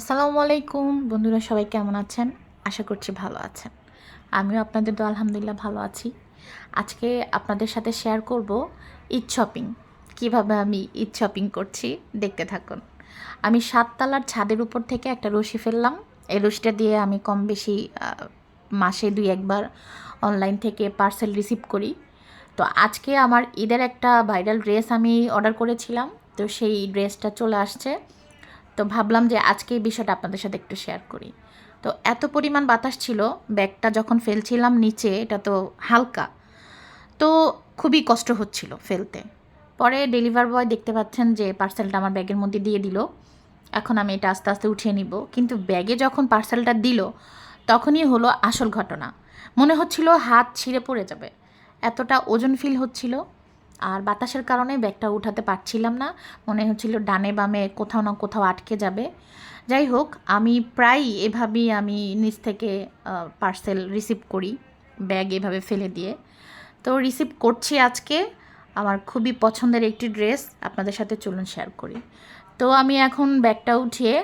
আসসালামু আলাইকুম। বন্ধুরা সবাই কেমন আছেন? আশা করছি ভালো আছেন। আমিও আপনাদের তো আলহামদুলিল্লাহ ভালো আছি। আজকে আপনাদের সাথে শেয়ার করব ঈদ শপিং কীভাবে আমি ঈদ শপিং করছি দেখতে থাকুন। আমি সাততলার ছাদের উপর থেকে একটা রশি ফেললাম। এই রশিটা দিয়ে আমি কম বেশি মাসে দুই একবার অনলাইন থেকে পার্সেল রিসিভ করি। তো আজকে আমার ঈদের একটা ভাইরাল ড্রেস আমি অর্ডার করেছিলাম। তো সেই ড্রেসটা চলে আসছে। তো ভাবলাম যে আজকে এই বিষয়টা আপনাদের সাথে একটু শেয়ার করি। তো এত পরিমাণ বাতাস ছিল, ব্যাগটা যখন ফেলছিলাম নিচে, এটা তো হালকা। তো খুবই কষ্ট হচ্ছিল ফেলতে। পরে ডেলিভার বয় দেখতে পাচ্ছেন যে পার্সেলটা আমার ব্যাগের মধ্যে দিয়ে দিল। এখন আমি এটা আস্তে আস্তে উঠিয়ে নিব। কিন্তু ব্যাগে যখন পার্সেলটা দিল, তখনই হলো আসল ঘটনা। মনে হচ্ছিল হাত ছিঁড়ে পড়ে যাবে। এতটা ওজন ফিল হচ্ছিল। আর বাতাসের কারণে ব্যাগটা উঠাতে পারছিলাম না। মনে হচ্ছিল ডানে বামে কোথাও না কোথাও আটকে যাবে। যাই হোক, আমি প্রায় এভাবেই আমি নিচ থেকে পার্সেল রিসিভ করি, ব্যাগ এভাবে ফেলে দিয়ে। তো রিসিভ করছি আজকে। আমার খুবই পছন্দের একটি ড্রেস, আপনাদের সাথে চলুন শেয়ার করি। তো আমি এখন ব্যাগটা উঠিয়ে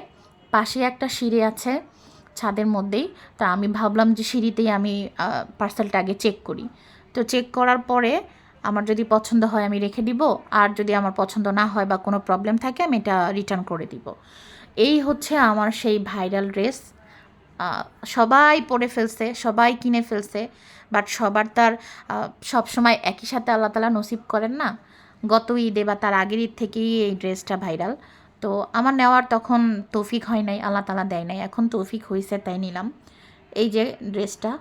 পাশে একটা সিঁড়ি আছে ছাদের মধ্যেই। তা আমি ভাবলাম যে সিঁড়িতেই আমি পার্সেলটা আগে চেক করি। তো চেক করার পরে আমার যদি পছন্দ হয় আমি রেখে দিব, আর যদি আমার পছন্দ না হয় বা কোনো প্রবলেম থাকে আমি এটা রিটার্ন করে দিব। এই হচ্ছে আমার সেই ভাইরাল ড্রেস সবাই পরে ফেলছে, সবাই কিনে ফেলছে বাট সবার তার সবসময় একই সাথে আল্লাহ তালা নসিব করেন না। গত ঈদে বা তার আগের ঈদ থেকেই এই ড্রেসটা ভাইরাল তো আমার নেওয়ার তখন তৌফিক হয় নাই, আল্লাহ তালা দেয় নাই। এখন তৌফিক হয়েছে তাই নিলাম। এই যে ড্রেসটা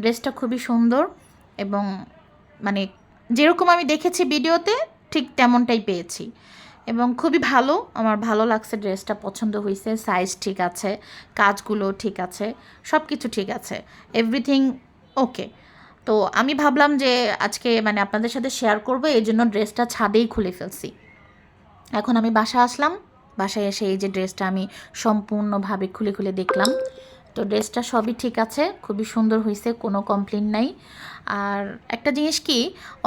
ড্রেসটা খুবই সুন্দর এবং মানে যেরকম আমি দেখেছি ভিডিওতে, ঠিক তেমনটাই পেয়েছি। এবং খুবই ভালো, আমার ভালো লাগছে ড্রেসটা পছন্দ হয়েছে সাইজ ঠিক আছে, কাজগুলো ঠিক আছে সব কিছু ঠিক আছে এভরিথিং ওকে তো আমি ভাবলাম যে আজকে মানে আপনাদের সাথে শেয়ার করব, এই জন্য ড্রেসটা ছাদেই খুলে ফেলছি। এখন আমি বাসা আসলাম, বাসায় এসে এই যে ড্রেসটা আমি সম্পূর্ণভাবে খুলে খুলে দেখলাম। তো ড্রেসটা সবই ঠিক আছে, খুবই সুন্দর হয়েছে কোনো কমপ্লেন নাই। আর একটা জিনিস কি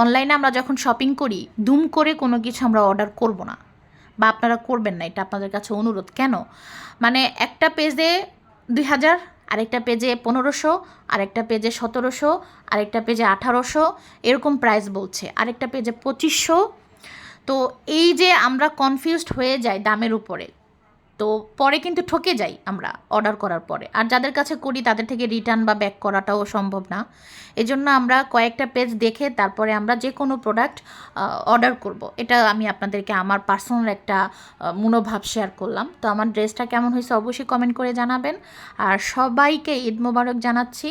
অনলাইনে আমরা যখন শপিং করি, দুম করে কোনো কিছু আমরা অর্ডার করব না বা আপনারা করবেন না, এটা আপনাদের কাছে অনুরোধ। কেন? মানে একটা পেজে দুই হাজার, আরেকটা পেজে পনেরোশো, আরেকটা পেজে সতেরোশো, আরেকটা পেজে আঠারোশো, এরকম প্রাইস বলছে। আরেকটা পেজে পঁচিশশো। তো এই যে আমরা কনফিউজড হয়ে যাই দামের উপরে তো পরে কিন্তু ঠকে যাই আমরা অর্ডার করার পরে। আর যাদের কাছে করি, তাদের থেকে রিটার্ন বা ব্যাক করাটাও সম্ভব না। এজন্য আমরা কয়েকটা পেজ দেখে তারপরে আমরা যে কোনো প্রোডাক্ট অর্ডার করব। এটা আমি আপনাদেরকে আমার পার্সোনাল একটা মনোভাব শেয়ার করলাম। তো আমার ড্রেসটা কেমন হয়েছে অবশ্যই কমেন্ট করে জানাবেন। আর সবাইকে ঈদ মোবারক জানাচ্ছি।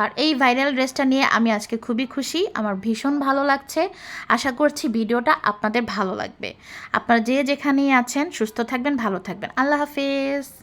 আর এই ভাইরাল ড্রেসটা নিয়ে আমি আজকে খুবই খুশি। আমার ভীষণ ভালো লাগছে। আশা করছি ভিডিওটা আপনাদের ভালো লাগবে। আপনারা যে যেখানেই আছেন, সুস্থ থাকবেন, ভালো থাকবেন। আল্লাহ হাফেজ